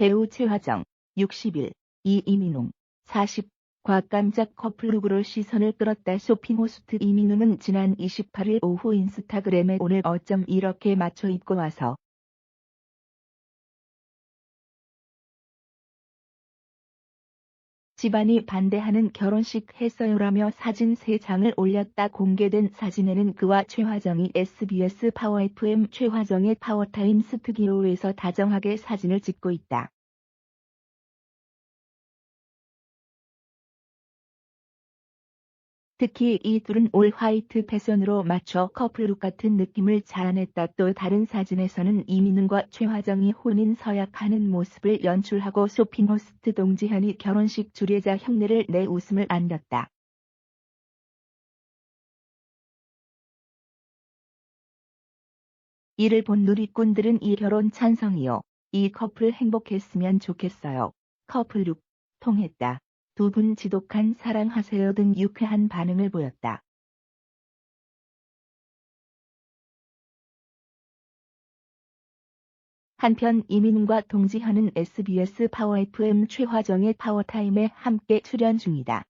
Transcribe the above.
배우 최화정 61, 이 이민웅 40, 과 깜짝 커플룩으로 시선을 끌었다. 쇼핑호스트 이민웅은 지난 28일 오후 인스타그램에 오늘 어쩜 이렇게 맞춰 입고 와서 집안이 반대하는 결혼식 했어요라며 사진 3장을 올렸다 공개된 사진에는 그와 최화정이 SBS 파워 FM 최화정의 파워타임 스튜디오에서 다정하게 사진을 찍고 있다. 특히 이 둘은 올 화이트 패션으로 맞춰 커플룩 같은 느낌을 자아냈다. 또 다른 사진에서는 이민웅과 최화정이 혼인 서약하는 모습을 연출하고 쇼핑 호스트 동지현이 결혼식 주례자 흉내를 내 웃음을 안겼다. 이를 본 누리꾼들은 이 결혼 찬성이요. 이 커플 행복했으면 좋겠어요. 커플룩 통했다. 두 분 지독한 사랑하세요 등 유쾌한 반응을 보였다. 한편 이민웅과 동지현은 SBS 파워 FM 최화정의 파워타임에 함께 출연 중이다.